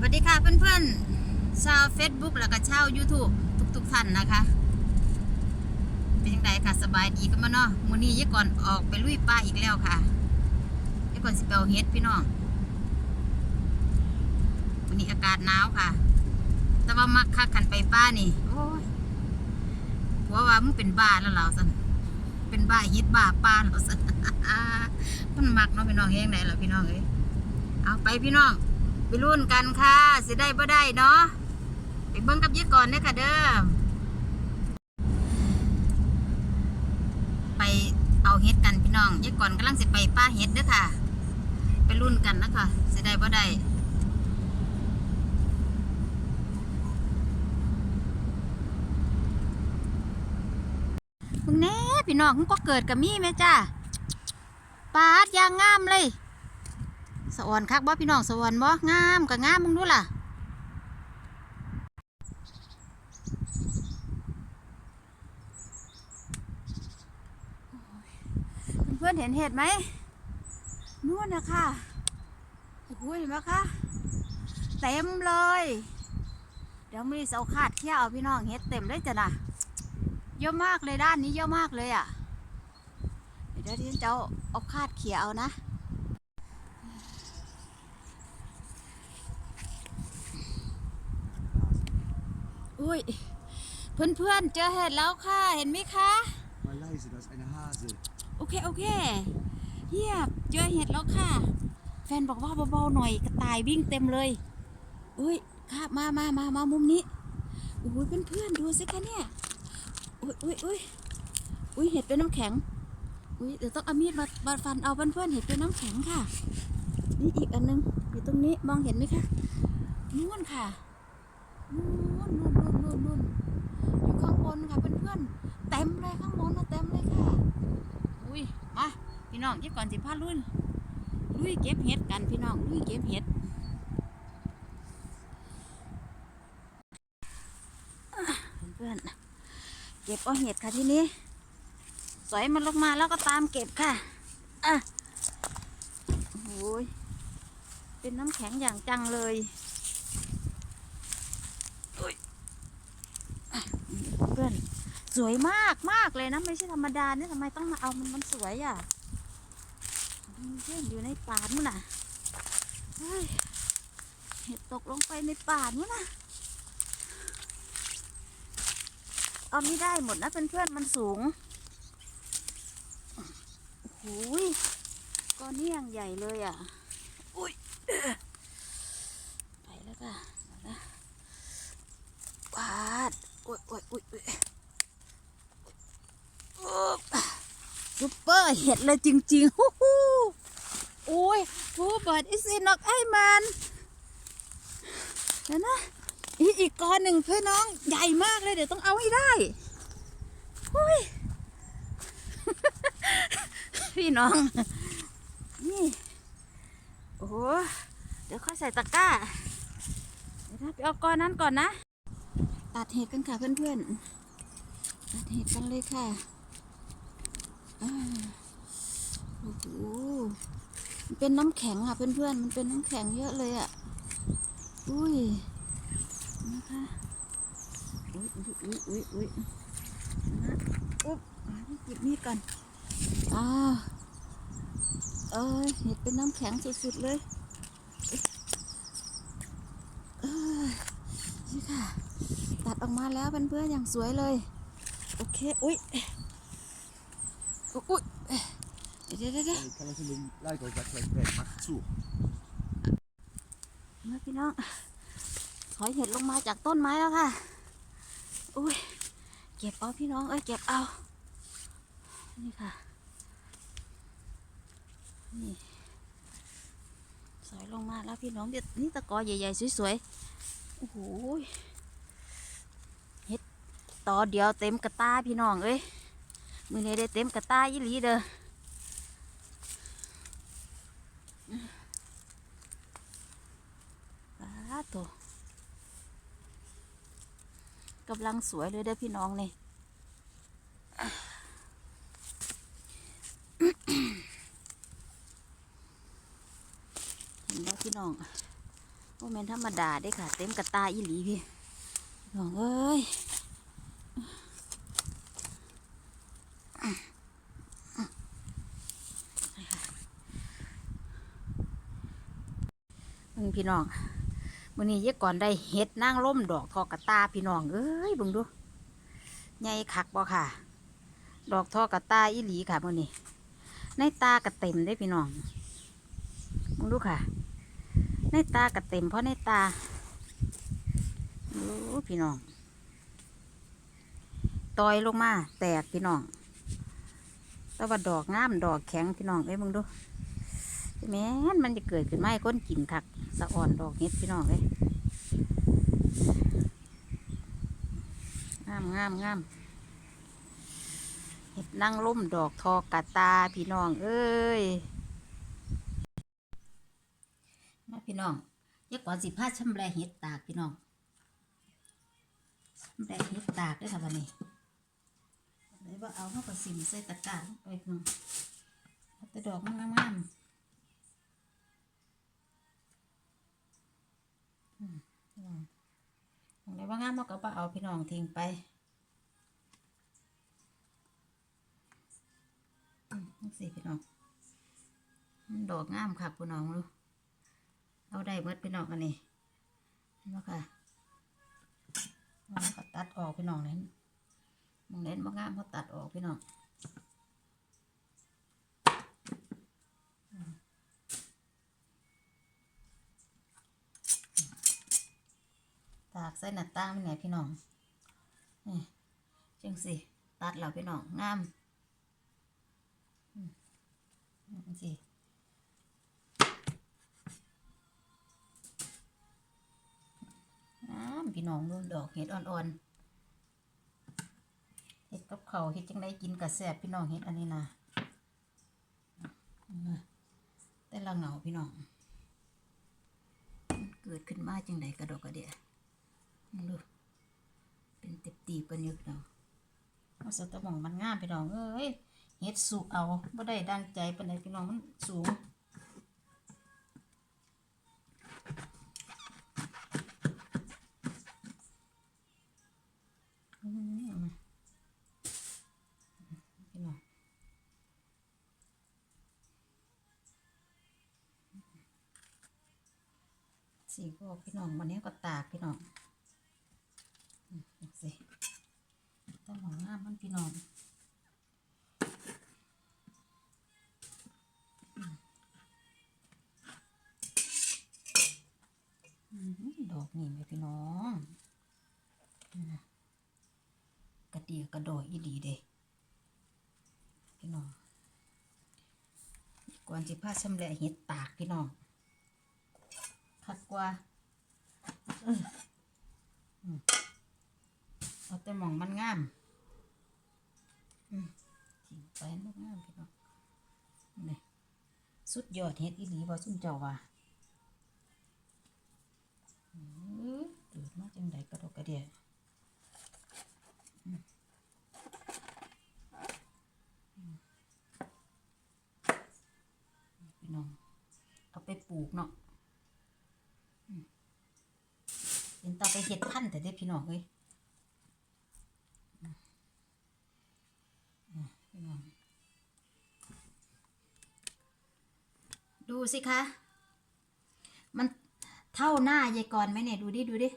สวัสดีค่ะเพื่อนๆชาว Facebook แล้วก็ชาว YouTube ทุกๆท่านนะคะ เป็นยังไงค่ะสบายดีกันมาเนาะมื้อนี้ยายก่อนออกไปลุยป่าอีกแล้วค่ะยายก่อนสิไปาเฮ็ดพี่น้องวันนี้อากาศหนาวค่ะ แต่ว่ามักคักขันไปป่านี่โอ้ยผัวว่ามึงเป็นบ้าแล้วเราสันเป็นบ้าเฮ็ดบ้าป่าแล้วสันมันมักเนาะพี่น้องเฮงไหนล่ะพี่น้องเอ้ยเอาไปพี่น้อง ไปรุ่นกันค่ะสิได้บ่ได้เนาะไปเบิ่งกับยี่ก่อนเด้อค่ะเด้อไปเอาเฮ็ดกันพี่น้องยี่ก่อนกำลังสิไปป้าเฮ็ดเด้อค่ะ ไปรุ่นกันนะคะสิได้บ่ได้มึงแน่พี่น้องมึงก็เกิดกับมี่แม่จ้าปาดยางงามเลย สวรค์คักบ่พี่น้องสวรรค์บ่งามก็งามมึงดูล่ะเพื่อนเห็นเห็ดไหมนู่นนะคะโอ้โหเห็นไหมคะเต็มเลย เดี๋ยวมีเสาขาดเขียวเอาพี่น้องเห็ดเต็มเลยจ้ะนะเยอะมากเลยด้านนี้เยอะมากเลยอะ เดี๋ยวที่ฉันจะเอาเอาคาดเขียเอานะ อุ้ย เพื่อนๆเจอเห็ดแล้วค่ะ เห็นไหมคะ Mal leise, da ist eine Hase. โอเค โอเคเฮียเจอเห็ดแล้วค่ะ แฟนบอกว่าเบาๆหน่อยกระต่ายวิ่งเต็มเลยอุ้ยค่ะมามามามามุมนี้อุ้ยเพื่อนๆดูสิคะเนี่ยอุ้ยอุ้ยอุ้ยอุ้ยเห็ดเป็นน้ำแข็งอุ้ยเดี๋ยวต้องเอามีดมามาฟันเอาเพื่อนๆเห็ดเป็นน้ำแข็งค่ะ นี่อีกอันนึงอยู่ตรงนี้มองเห็นไหมคะนู่นค่ะนู่นนู่นนู่นนู่นนู่นอยู่ข้างบ นค่ะเพื่อนๆเต็มเลยข้างบนนะเต็มเลยค่ะ อุ้ยมาพี่น้องยี่ก่อนสิพาลุยลุยเก็บเห็ดกันพี่น้องลุยเก็บเห็ดเพื่อนๆเก็บเอาเห็ดค่ะที่นี้สอยมันลงมาแล้วก็ตามเก็บค่ะอะโอ้ยเป็นน้ำแข็งอย่างจังเลยอะเพื่อน สวยมากมากเลยนะ ไม่ใช่ธรรมดาเนี่ยทำไมต้องมาเอามันมันสวยอะเพื่อนอยู่ในป่านู่นน่ะเฮ็ดตกลงไปในป่านู่นน่ะเอาไม่ได้หมดนะเพื่อนๆมันสูงโอ้ยก้อนนี้ยังใหญ่เลยอะอุ้ยไปแล้วค่ะเอาละปาดโอ้ยโอ้ยโอ้ยโอ้ย ซุปเปอร์เห็ดเลยจริงๆฮู้ฮู้โอ้ยฟูเบิร์ดอิสินอกไอ้มันเดี๋ยวนะอีกอีกกอนหนึ่งเพื่อนน้องใหญ่มากเลยเดี๋ยวต้องเอาให้ได้อุ้ยพี่น้อง นี่ โอ้โห เดี๋ยวค่อยใส่ตะกร้า เดี๋ยวไปเอากอนนั้นก่อนนะ ตัดเห็ดกันค่ะเพื่อนๆ ตัดเห็ดกันเลยค่ะ โอ้โหมันเป็นน้ำแข็งอะเพื่อนๆ มันเป็นน้ำแข็งเยอะเลยอะ อุ้ย นะคะ อุ้ยอุ้ยอุ้ยอุ้ยอุ้ยนะอุ๊บอ่านี่จิบมีดก่อน อ้าวเอ้ยเห็ดเป็นน้ำแข็งสุดๆเลยเอ้ยนี่ค่ะ ตัดออกมาแล้วเพื่อนๆอย่างสวยเลย โอเค อุ้ย อุ้ยเดี๋ยวเดี๋ยวเดี๋ยว Ich kann das in den Leiter, sagt gleich weg. Mach zu. มาพี่น้องถอยเห็ดลงมาจากต้นไม้แล้วค่ะ อุ้ย เก็บเอาพี่น้อง เอ้ย เก็บเอา นี่ค่ะ นี่สอยลงมาแล้วพี่น้องเดี๋ยวนี่ตะกอใหญ่ๆสวยๆ โอ้โห เห็ดต่อเดียวเต็มกระตาพี่น้องเอ้ย มือนี้ได้เต็มกระตาอีหลีเด้อปาโตกำลังสวยเลยเด้อพี่น้องนี่เห็นแล้วพี่น้องโอ้แม่นธรรมดาได้ค่ะ เต็มกระตาอีหลีพี่น้องเอ้ย พี่น้องมื้อนี้ยายก่อนได้เฮ็ดนางร่มดอกทอกระตาพี่น้องเอ้ยเบิ่งดูใหญ่คักบ่ค่ะ ดอกทอกระตาอีหลีค่ะมื้อนี้ในตากระเต็มได้พี่น้องมึงดูค่ะ ในตากระเต็มเพราะในตาโอ้พี่น้องตอยลงมา แตกพี่น้องแต่ว่าดอกงามดอกแข็งพี่น้องเอ้ยมึงดู แม่นมันจะเกิดขึ้นมาให้นกินคักสะอ่อนดอกเห็ดพี่น้องเอ้ยงามงามงามเห็ดนั่งล่มดอกทอกระตาพี่น้องเอ้ยมาพี่น้องเดี๋ยวก่อนสิพาชำแรเห็ดตากพี่น้องชำแรเห็ดตากด้วยค่ะวันนี้เลยว่าเอาเข้ากับสิมใส่ตะกร้าลงไปพี่น้องแต่ดอกงามๆอืมพี่น้อง ว่างามเราก็บ่เอาพี่น้องทิ้งไปนี่สิพี่น้องมันดอกงามค่ะพี่น้องดูเอาได้เบิดพี่น้องอันนี้เห็นไหมค่ะมันก็ตัดออกพี่น้องเน้นมองเน้นบ่งามเขาตัดออกพี่น้องอืมตากใส่หน้าต่างเป็นไงพี่น้องนี่จังสิตัดแล้วพี่น้องงามสิน้ำพี่น้องดูดอกเห็ดอ่อนๆเห็ดกับเขาเห็ดจังได้กินกระแสบพี่น้องเห็ดอันนี้นะแต่ละเหงาพี่น้อง เกิดขึ้นมาจังไดกระดกกระเดีย ดู เป็นต็บตีบกันอยู่พี่น้องเอาสตะมองมันงามพี่น้องเอ้ยเห็ดสุกเอาบ่ได้ดังใจปานใดพี่น้องมันสูงอืมพี่น้องสีพวกพี่น้องวันนี้ก็ตากพี่น้องอืมดูสิ ต้องหอมงามมันพี่น้องอืมดอกนี่ไหมพี่น้องกระเดียกระโดดอีดีเด้พี่น้องก่อนสิพาชำแหละเห็ดตากพี่น้องคักกว่าเอออืมเอาแต่มองมันงาม ทิ้งไปมันงามพี่น้องนี่สุดยอดเห็ดอีหลีบ่ซุ่มเจ้าว่าอือเกิดมาจังใดกระโดดกระเดียพี่น้องเอาไปปลูกเนาะเป็นตาไปเห็ดพันธุ์แต่ได้พี่น้องเอ้ย สิคะ มันเท่าหน้ายายกรไหมเนี่ย ดูดิ ดูดิ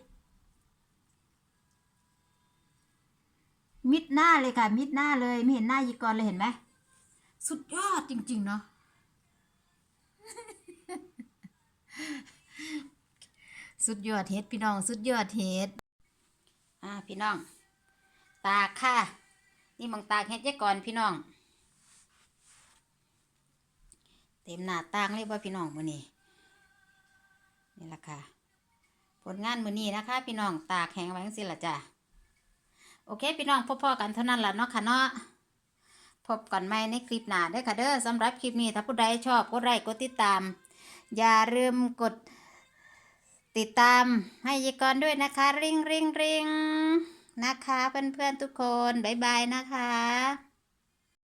มิดหน้าเลยค่ะ มิดหน้าเลย ไม่เห็นหน้ายายกรเลยเห็นไหม สุดยอดจริง ๆ เนาะ สุดยอดเฮ็ดพี่น้อง สุดยอดเฮ็ดอ่าพี่น้อง ตากค่ะ นี่มองตากเฮ็ดยะก่อนพี่น้อง เต็มหน้าต่างเลยว่าพี่น้องมือนี้นี่แหละค่ะ ผลงานมือนี้นะคะ พี่น้องตากแห้งไว้จังซี่ล่ะจ้ะโอเค พี่น้องพอๆกันเท่านั้นละเนาะค่ะเนาะพบกันใหม่ในคลิปหน้าด้อค่ะเด้อสำหรับคลิปนี้ถ้าผู้ใดชอบกดไลค์กดติดตาม อย่าลืมกดติดตามให้ยายกรด้วยนะคะ ริงริงริงนะคะ เพื่อนๆทุกคน บ๊ายบายนะคะ